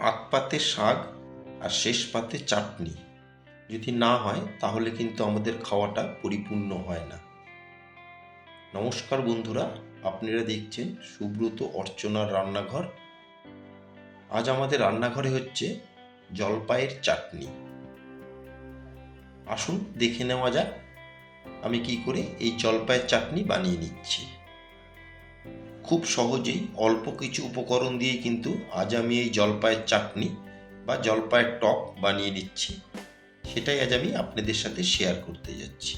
আগ পাতে শাক আর শেষ পাতে চাটনি। যদি না হয়, তাহলে কিন্তু আমাদের খাওয়াটা পরিপূর্ণ হয় না। নমস্কার বন্ধুরা, আপনারা দেখছেন সুব্রত অর্চনার রান্নাঘর। আজ আমাদের রান্নাঘরে হচ্ছে জলপাইয়ের চাটনি। আসুন দেখে নেওয়া যাক, আমি কি করে এই জলপাইয়ের চাটনি বানিয়ে নিচ্ছি। খুব সহজেই অল্প কিছু উপকরণ দিয়ে কিন্তু আজ আমি এই জলপাইয়ের চাটনি বা জলপাইয়ের টক বানিয়ে নিচ্ছি সেটাই আজ আমি আপনাদের সাথে শেয়ার করতে যাচ্ছি।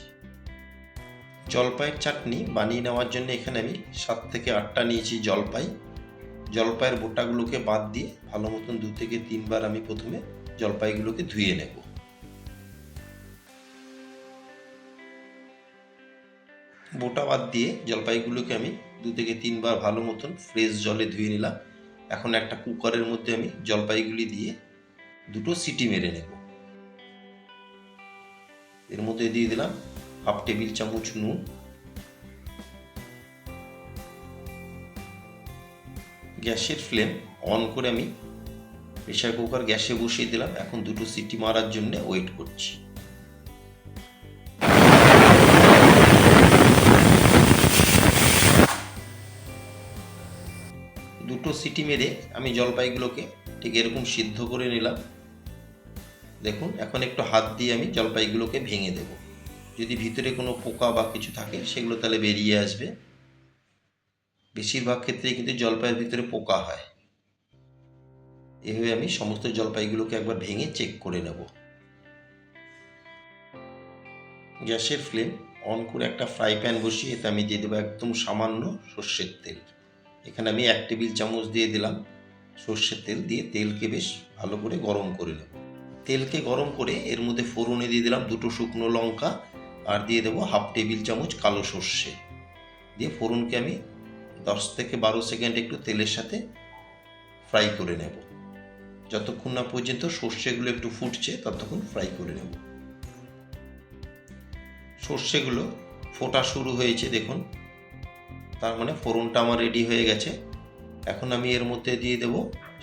জলপাইয়ের চাটনি বানিয়ে নেওয়ার জন্য এখানে আমি সাত থেকে আটটা নিয়েছি জলপাই। জলপাইয়ের বোটাগুলোকে বাদ দিয়ে ভালো মতন দু থেকে তিনবার আমি প্রথমে জলপাইগুলোকে ধুয়ে নেব। বোটা বাদ দিয়ে জলপাইগুলোকে আমি দু থেকে তিনবার ভালো মতন ফ্রেশ জলে ধুয়ে নিলাম। এখন একটা কুকারের মধ্যে আমি জলপাইগুলি দিয়ে দুটো সিটি মেরে নেব। এর মধ্যে দিয়ে দিলাম হাফ টেবিল চামচ নুন। গ্যাসের ফ্লেম অন করে আমি প্রেশার কুকার গ্যাসে বসিয়ে দিলাম। এখন দুটো সিটি মারার জন্য ওয়েট করছি। মেরে আমি জলপাইগুলোকে ঠিক এরকম সিদ্ধ করে নিলাম। দেখুন, এখন একটু হাত দিয়ে আমি জলপাইগুলোকে ভেঙে দেব। যদি ভিতরে কোনো পোকা বা কিছু থাকে, সেগুলো তাহলে বেরিয়ে আসবে। বেশিরভাগ ক্ষেত্রেই কিন্তু জলপাইয়ের ভিতরে পোকা হয়। এভাবে আমি সমস্ত জলপাইগুলোকে একবার ভেঙে চেক করে নেব। গ্যাসের ফ্লেম অন করে একটা ফ্রাই প্যান বসিয়ে এতে আমি দিয়ে দেবো একদম সামান্য সর্ষের তেল। এখানে আমি এক টেবিল চামচ দিয়ে দিলাম। সর্ষের তেল দিয়ে তেলকে বেশ ভালো করে গরম করে নেব। তেলকে গরম করে এর মধ্যে ফোড়নে দিয়ে দিলাম দুটো শুকনো লঙ্কা আর দিয়ে দেবো হাফ টেবিল চামচ কালো সর্ষে। দিয়ে ফোড়নকে আমি দশ থেকে বারো সেকেন্ড একটু তেলের সাথে ফ্রাই করে নেব। যতক্ষণ না পর্যন্ত সর্ষেগুলো একটু ফুটছে ততক্ষণ ফ্রাই করে নেব। সর্ষেগুলো ফোটা শুরু হয়েছে, দেখুন। তার মানে ফোড়নটা আমার রেডি হয়ে গেছে। এখন আমি এর মধ্যে দিয়ে দেব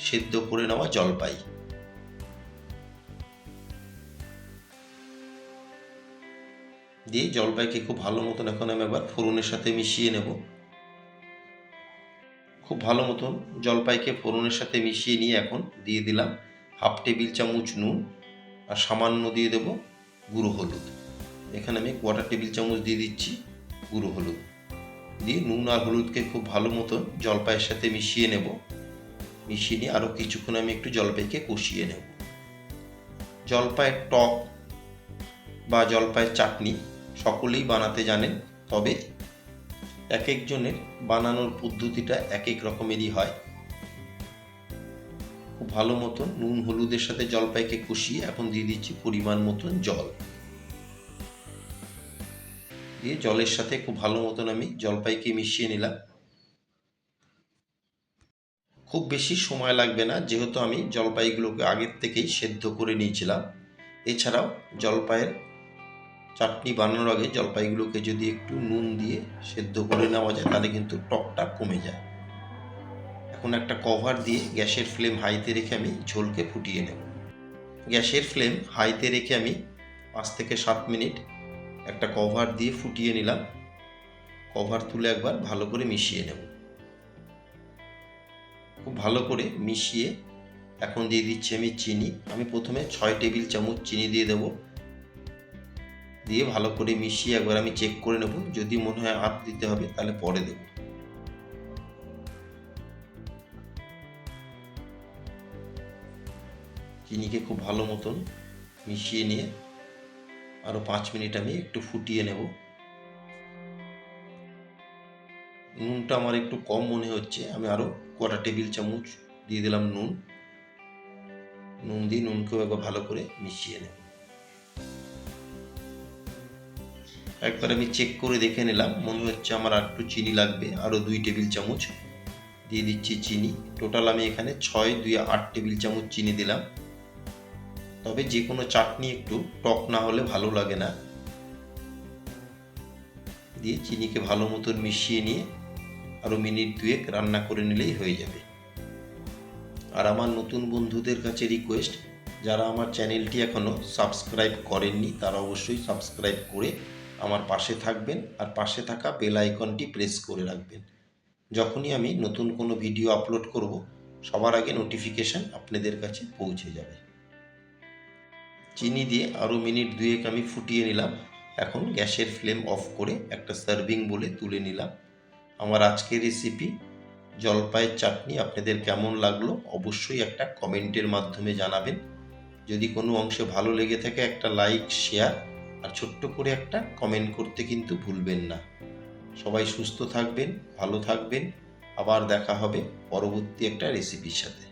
সেদ্ধ করে নেওয়া জলপাই। দিয়ে জলপাইকে খুব ভালো মতন এখন আমি একবার ফোড়নের সাথে মিশিয়ে নেব। খুব ভালো মতন জলপাইকে ফোড়নের সাথে মিশিয়ে নিয়ে এখন দিয়ে দিলাম হাফ টেবিল চামচ নুন আর সামান্য দিয়ে দেব গুঁড়ো হলুদ। এখানে আমি কোয়াটার টেবিল চামচ দিয়ে দিচ্ছি গুঁড়ো হলুদ। দিয়ে নুন আর হলুদকে খুব ভালো মতন জলপাইয়ের সাথে মিশিয়ে নেব। মিশিয়ে নিয়ে আরও কিছুক্ষণ আমি একটু জলপাইকে কষিয়ে নেব। জলপাইয়ের টক বা জলপাইয়ের চাটনি সকলেই বানাতে জানেন, তবে এক একজনের বানানোর পদ্ধতিটা এক এক রকমেরই হয়। খুব ভালো মতন নুন হলুদের সাথে জলপাইকে কষিয়ে এখন দিয়ে দিচ্ছি পরিমাণ মতন জল। দিয়ে জলের সাথে খুব ভালো মতন আমি জলপাইকে মিশিয়ে নিলাম। খুব বেশি সময় লাগবে না, যেহেতু আমি জলপাইগুলোকে আগের থেকেই সেদ্ধ করে নিয়েছিলাম। এছাড়াও জলপাইয়ের চাটনি বানানোর আগে জলপাইগুলোকে যদি একটু নুন দিয়ে সেদ্ধ করে নেওয়া যায়, তাহলে কিন্তু টকটা কমে যায়। এখন একটা কভার দিয়ে গ্যাসের ফ্লেম হাইতে রেখে আমি ঝোলকে ফুটিয়ে নেব। গ্যাসের ফ্লেম হাইতে রেখে আমি পাঁচ থেকে সাত মিনিট একটা কভার দিয়ে ফুটিয়ে নিলাম। কভার তুলে একবার ভালো করে মিশিয়ে নেব। খুব ভালো করে মিশিয়ে এখন দিয়ে দিচ্ছি আমি চিনি। আমি প্রথমে ছয় টেবিল চামচ চিনি দিয়ে দেব। দিয়ে ভালো করে মিশিয়ে একবার আমি চেক করে নেব। যদি মনে হয় আপ দিতে হবে তাহলে পরে দেব। চিনিকে খুব ভালো মতন মিশিয়ে নিয়ে আরও পাঁচ মিনিট আমি একটু ফুটিয়ে নেব। নুনটা আমার একটু কম মনে হচ্ছে। আমি আরও কটা টেবিল চামচ দিয়ে দিলাম নুন। নুন দিয়ে নুনকেও একবার ভালো করে মিশিয়ে নেব। একবার আমি চেক করে দেখে নিলাম। মনে হচ্ছে আমার আর একটু চিনি লাগবে। আরও দুই টেবিল চামচ দিয়ে দিচ্ছি চিনি। টোটাল আমি এখানে ছয় দুই আট টেবিল চামচ চিনি দিলাম। তবে যে কোনো চাটনি একটু টক না হলে ভালো লাগে না। দিয়ে চিনিকে ভালো মতন মিশিয়ে নিয়ে আরও মিনিট দুয়েক রান্না করে নিলেই হয়ে যাবে। আর আমার নতুন বন্ধুদের কাছে রিকোয়েস্ট যারা আমার চ্যানেলটি এখনও সাবস্ক্রাইব করেননি, তারা অবশ্যই সাবস্ক্রাইব করে আমার পাশে থাকবেন আর পাশে থাকা বেল আইকনটি প্রেস করে রাখবেন। যখনই আমি নতুন কোনো ভিডিও আপলোড করব, সবার আগে নোটিফিকেশান আপনাদের কাছে পৌঁছে যাবে। চিনি দিয়ে আরও মিনিট দুয়েক আমি ফুটিয়ে নিলাম। এখন গ্যাসের ফ্লেম অফ করে একটা সার্ভিং বলে তুলে নিলাম। আমার আজকের রেসিপি জলপাইয়ের চাটনি আপনাদের কেমন লাগল অবশ্যই একটা কমেন্টের মাধ্যমে জানাবেন। যদি কোনো অংশে ভালো লেগে থাকে একটা লাইক, শেয়ার আর ছোট্ট করে একটা কমেন্ট করতে কিন্তু ভুলবেন না। সবাই সুস্থ থাকবেন, ভালো থাকবেন। আবার দেখা হবে পরবর্তী একটা রেসিপির সাথে।